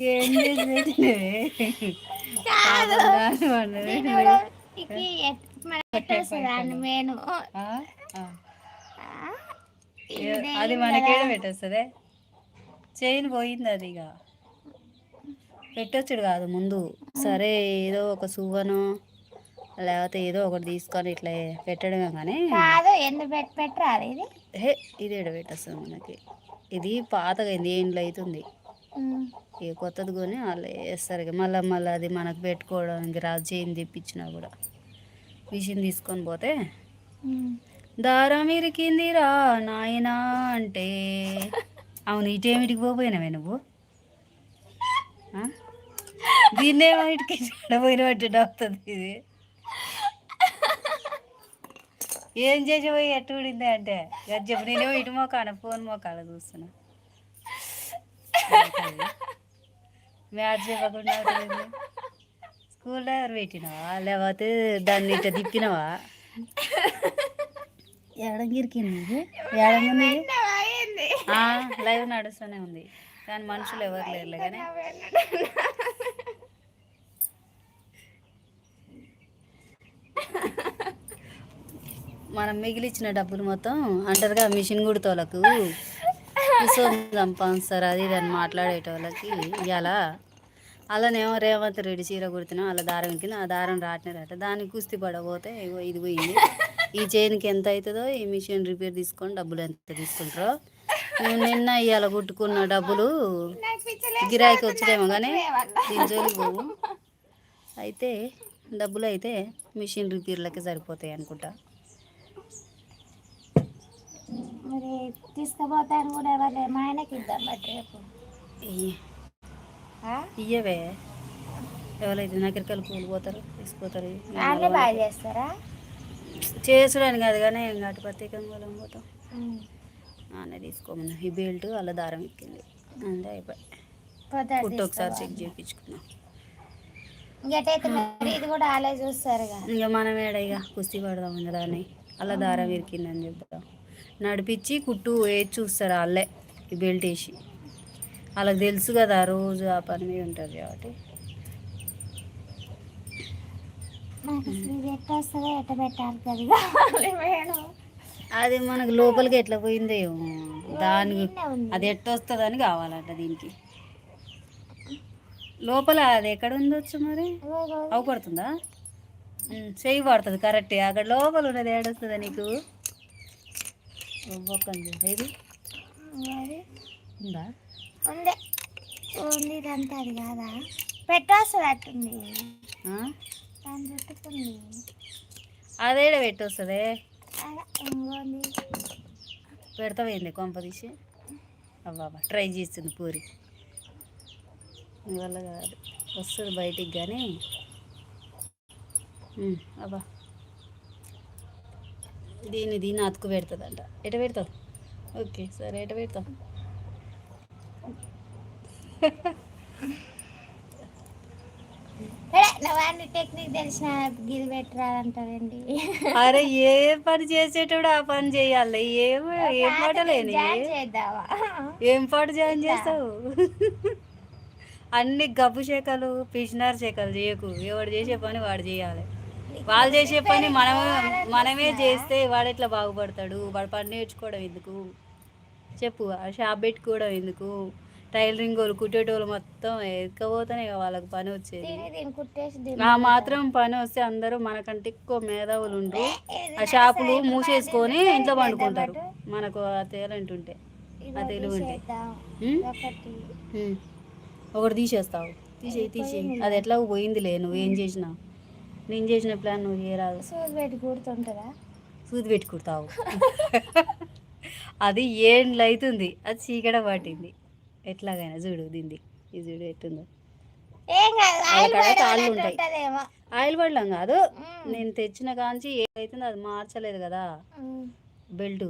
ఏం అది మనకేడ పెట్టేస్తుంది? చైన్ పోయింది అది ఇక. పెట్టొచ్చుడు కాదు ముందు. సరే ఏదో ఒక సువ్వను లేకపోతే ఏదో ఒకటి తీసుకొని ఇట్లా పెట్టడమే కానీ. ఇది? హే ఇది ఎడ పెట్టేస్తుంది మనకి? ఇది పాతగా అయింది ఏండ్లు అవుతుంది. ఇక కొత్తది కొని వాళ్ళు వేస్తారు ఇక. మళ్ళీ మళ్ళీ అది మనకు పెట్టుకోవడానికి రా చైన్ తెప్పించినా కూడా. మిషన్ తీసుకొని పోతే. దారం ఇరికిందిరా నాయనా అంటే. అవును ఇటేమిటికి పోయినావే నువ్వు? దీన్నేమో ఇటుకి పోయినట్టు అవుతుంది ఇది. ఏం చేసి పోయి ఎట్టు ఊడింది అంటే? చెప్పు నేనేమో ఇటు మోకాన ఫోన్ మోకాల చూస్తున్నా. మ్యాచ్ చెప్పకుండా ఉంటుంది. స్కూల్ డ్రైవర్ పెట్టినావా? లేకపోతే దాన్ని ఇట్లా తిప్పినావా. ఆ, లైవ్ నడుస్తూనే ఉంది. కానీ మనుషులు ఎవరు లేరులే కానీ. మనం మిగిలిచ్చిన డబ్బులు మొత్తం అంటారుగా మిషన్ ఎపిసోడ్ సార్ అది దాన్ని అని మాట్లాడేటోళ్ళకి ఇవాళ అలానేమో రేవంత్ రెడ్డి చీర కుడుతున్నాం అలా దారం కింద ఆ దారం రాటినారట. దానికి కుస్తీ పడబోతే ఇది పోయింది. ఈ చైన్కి ఎంత అవుతుందో ఈ మిషన్ రిపేర్ తీసుకొని డబ్బులు ఎంత తీసుకుంటారో. నువ్వు నిన్న ఇవాళ కుట్టుకున్న డబ్బులు గిరాయికి గిరాకీ వచ్చేదేమో కానీ దీని జోలికి పోవు. అయితే డబ్బులు అయితే మిషన్ రిపేర్లకి సరిపోతాయి అనుకుంటా. మరి తీసుకుపోతాను కూడా ఎవరు మా ఆయనకి ఇద్దాం బట్ రేపు? ఇయ్యవే. ఎవరైతే నగరికలు పూలు పోతారు తీసుకుపోతారు వాళ్ళే బాగా చేస్తారా? చేసుడని కాదు కానీ ఇంకటి ప్రత్యేకంగా వాళ్ళం పోతాం. నాన్న తీసుకోమన్నా ఈ బెల్ట్ అలా దారం ఎక్కింది. అంతే అయిపోయి పుట్టు ఒకసారి. చెక్ చేయించుకున్నాం ఇంకా. మనం ఏడ ఇక కుస్తీ పడదాం దాన్ని అలా దారం ఇరికిందని చెప్తాం నడిపించి కుట్టు వేసి చూస్తారు వాళ్ళే ఈ బెల్ట్ వేసి. వాళ్ళకి తెలుసు కదా రోజు ఆ పని మీద ఉంటారు కాబట్టి. అది మనకు లోపలికి ఎట్లా పోయిందో దానికి. అది ఎట్ట వస్తుందని కావాలంట దీనికి. లోపల అది ఎక్కడ ఉండొచ్చు మరి? అవపడుతుందా చెయ్యి పడుతుంది కరెక్ట్. అక్కడ లోపల ఉన్నది ఏడొస్తుందా నీకు? ఒక్కంది ఇది ఉందా? ఉంది. ఉంది ఇదంతా అది కాదా? పెట్టొస్తుంది అట్టుంది. ఆ? దాన్ని చుట్టుకుంది. అదేడ పెట్టొస్తుంది. ఇంకోంది పెడతావేంది కొంప తీసి? అవ్వా ట్రై చేస్తుంది పూరి. నీ వల్ల కాదు. వస్తుంది బయటికి కానీ అబ్బా. దీన్ని దీన్ని అతుకు పెడుతుందంట. ఎట పెడతావు? ఓకే సరే ఎట అన్ని టెక్నిక్ తెలిసిన గిది పెట్టరాదంటారండి అరే ఏ పని చేసేటోడు ఆ పని చేయాలి. ఏం ఏం పాట లేని? ఏం పాట జాయిన్ చేస్తావు? అన్ని గబ్బు శాఖలు పిసినార్ శాఖలు చేయకు. ఎవడు చేసే పని వాడు చేయాలి. వాళ్ళు చేసే పని మనమే మనమే చేస్తే వాడు ఎట్లా బాగుపడతాడు? వాడు పని నేర్చుకోవడం ఎందుకు? చెప్పు. ఆ షాప్ పెట్టుకోవడం ఎందుకు? టైలరింగ్ వాళ్ళు కుట్టేటోళ్ళు మొత్తం ఎక్కబోతేనే వాళ్ళకి పని వచ్చేది. ఆ మాత్రం పని వస్తే అందరూ మనకంటే ఎక్కువ మేధావులు ఉండ్రు ఆ షాపులు మూసేసుకొని ఇంట్లో పండుకుంటారు. మనకు ఆ టాలెంట్ ఉంటే. ఆ తెలివి ఉంటే. ఒకటి. తీసేస్తావు. తీసేయి తీసేయి. అది ఎట్లా పోయిందిలే. నువ్వేం చేసినావు? నేను చేసిన ప్లాన్ నువ్వు చేయరాదు. సూది పెట్టి కుడుతుంటుందా? సూది పెట్టుకుంటావు అది ఏండ్లు అవుతుంది అది చీకట పట్టింది. ఎట్లాగైనా చూడు దీన్ని ఇది చూడు ఎట్టుందో. అన్నట్టు ఉంటాయి. ఆయిల్ పడలేం కాదు. నేను తెచ్చిన కాంచి ఏదైతుందో అది మార్చలేదు కదా. బెల్ట్.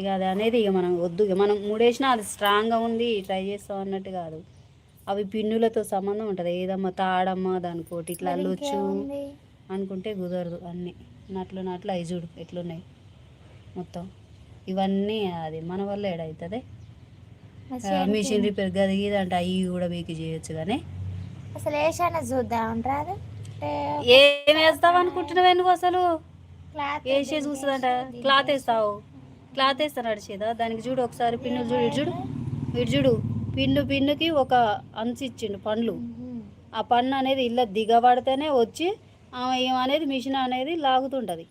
ఇక అది అనేది ఇక మనం వద్దు. ఇక మనం మూడేసినా అది స్ట్రాంగ్గా ఉంది. ట్రై చేస్తాం అన్నట్టు కాదు. అవి పిన్నులతో సంబంధం ఉంటుంది. ఏదమ్మా తాడమ్మా దానికోటి ఇట్లా అల్లొచ్చు? అనుకుంటే కుదరదు అన్నీ. నట్లు నట్లు అవి చూడు ఎట్లున్నాయి మొత్తం. ఇవన్నీ అది మన వల్ల ఏడవుతుంది మిషన్ రిపేర్ గది ఇది అంటే అవి కూడా మీకు చేయొచ్చు కానీ అసలు వేసాన చూద్దాం రాదు ఏం వేస్తావు అనుకుంటున్నావు ఎందుకు అసలు? వేసే చూస్తుందంట? క్లాత్ వేస్తావు. క్లాత్ వేస్తా నడిచేదా? దానికి చూడు ఒకసారి పిన్నులు చూడు ఇటు చూడు. ఇటు చూడు. పిన్ను పిన్నుకి ఒక అంచు ఇచ్చిండు పండ్లు. ఆ పన్ను అనేది ఇళ్ళ దిగబడితేనే వచ్చి ఆమె ఏమనేది మిషన్ అనేది లాగుతుంటుంది.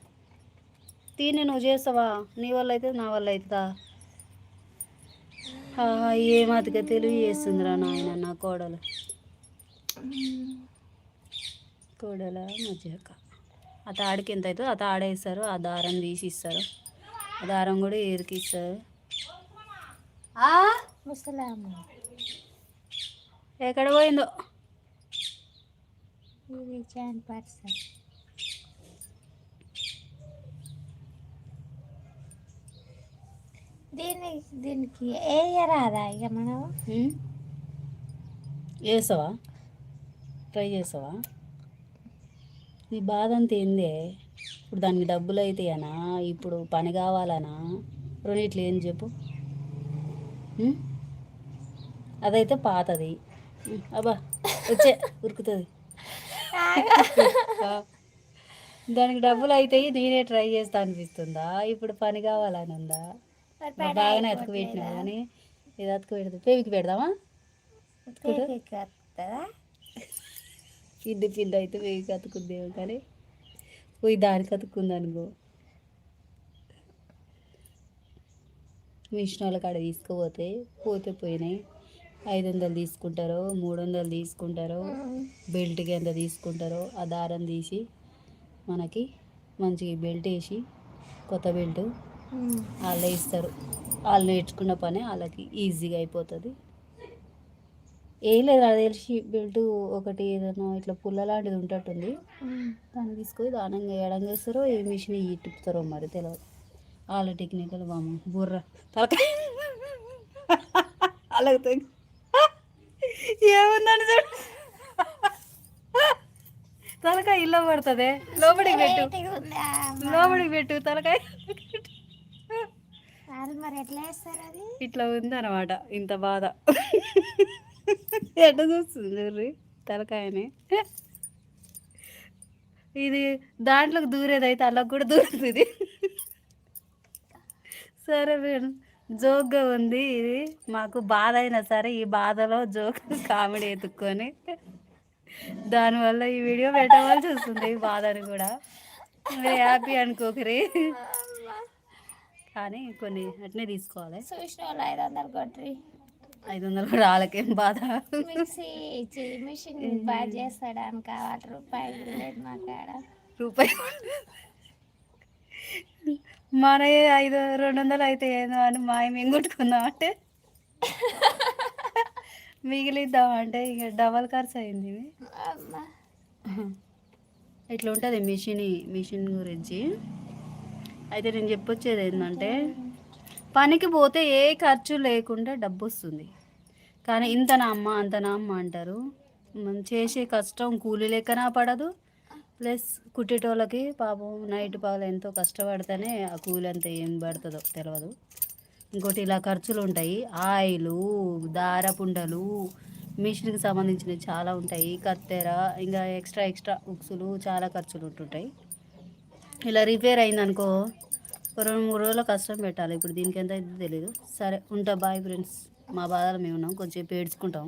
దీన్ని నువ్వు చేస్తావా? నీ వల్ల అయితే నా వల్ల అవుతుందా ఆహా, ఏ మాతిగా తెలివి చేస్తుందిరా నాయన నా కోడలు. కోడల మధ్యక ఆ తాడికి ఎంత అవుతుందో ఆ తాడేస్తారు ఆ దారం తీసి ఇస్తారు. ఆ దారం కూడా ఇరికిస్తారు. ఆ? ఎక్కడ పోయిందో? ఇది పర్సన్. దీనికి దీనికి వేయరాదా ఇక మనం? చేసావా? ట్రై చేసావా? నీ బాధ అంత ఏందే? ఇప్పుడు దానికి డబ్బులు అవుతాయనా ఇప్పుడు పని కావాలనా? రెండిట్లు ఏం చెప్పు? అదైతే పాతది. అబ్బా వచ్చే ఉరుకుతుంది. దానికి డబ్బులు అవుతాయి నేనే ట్రై చేస్తా అనిపిస్తుందా? ఇప్పుడు పని కావాలని ఉందా? బాగానే అతుకు పెట్టినా కానీ ఇది అతుకు పెడదు. పేవికి పెడదామా? పిండి పిండి అయితే పేవికి అతుకుందేమో కానీ పోయి దానికి అతుక్కుంది అనుకో. మిషన్ వాళ్ళ కాడ తీసుకుపోతే పోతే పోయినాయి. ఐదు వందలు తీసుకుంటారో మూడు వందలు తీసుకుంటారో బెల్ట్కి ఎంత తీసుకుంటారో ఆ దారం తీసి మనకి మంచిగా బెల్ట్ వేసి కొత్త బెల్ట్ వాళ్ళే ఇస్తారు. వాళ్ళు నేర్చుకున్న పని వాళ్ళకి ఈజీగా అయిపోతుంది. ఏం లేదు అది తెలిసి బెల్ట్ ఒకటి ఏదైనా ఇట్లా పుల్ల లాంటిది ఉంటట్టుంది. దాన్ని తీసుకొని దానంగా ఎడంగా వేస్తారో ఏ మిషన్ ఈ తిప్పుతారో మరి తెలియదు వాళ్ళ టెక్నికల్ బామ్మ బుర్ర తలకాయ. అలాగే ఏముందని చూడు. తలకాయ ఇల్ల పడుతుంది? లోపలికి పెట్టు. లోపలికి పెట్టు తలకాయ. ఎట్లా ఇట్లా ఉందన్నమాట ఇంత బాధ. ఎట్ట చూస్తుంది చూడ్రి తలకాయని. ఇది దాంట్లోకి దూరేదైతే అలా కూడా దూరుతుంది. సరే మేడం. జోక్గా ఉంది ఇది. మాకు బాధ అయినా సరే ఈ బాధలో జోక్ కామెడీ ఎత్తుక్కొని దానివల్ల ఈ వీడియో పెట్టవలసి వస్తుంది ఈ బాధని కూడా. మీరు హ్యాపీ అనుకోకరి కానీ కొన్ని అట్నే తీసుకోవాలి. చూసిన వాళ్ళు ఐదు వందలు కొట్టి ఐదు వందలు కూడా వాళ్ళకేం బాధ? మిక్సీ ఇచ్చి మిషన్ బాగా చేస్తాడని కావాలి. రూపాయలు లేదు మా కాడ రూపాయి మన ఐదు రెండు వందలు అయితే ఏందో అని మాయ మేము కొట్టుకుందాం అంటే? మిగిలిద్దాం అంటే ఇక డబల్ ఖర్చు అయింది ఇది. అమ్మా. ఇట్లా ఉంటుంది మిషన్ మిషన్ గురించి. అయితే నేను చెప్పొచ్చేది ఏంటంటే పనికి పోతే ఏ ఖర్చు లేకుండా డబ్బు వస్తుంది. కానీ ఇంత నా అమ్మ అంత నా అమ్మ అంటారు. మనం చేసే కష్టం కూలి లెక్కన పడదు ప్లస్ కుట్టేటోళ్ళకి పాపం నైట్ పగలు ఎంతో కష్టపడితేనే ఆ కూలి అంత ఏం పడుతుందో తెలియదు ఇంకోటి ఇలా ఖర్చులు ఉంటాయి ఆయిలు దారపుండలు మిషన్కి సంబంధించినవి చాలా ఉంటాయి. కత్తెర ఇంకా ఎక్స్ట్రా ఎక్స్ట్రా ఉక్సులు చాలా ఖర్చులు ఉంటుంటాయి ఇలా రిపేర్ అయిందనుకో ఒక రెండు మూడు రోజులు కష్టం పెట్టాలి. ఇప్పుడు దీనికి ఎంత అయితే తెలియదు సరే ఉంటా బాయ్ ఫ్రెండ్స్. మా బాధలు మేము ఉన్నాం కొంచెం పేడ్చుకుంటాం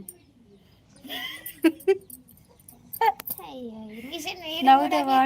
ఏడ్చుకుంటాం అయ్యో ఈ మిషన్ నవ్వుతావా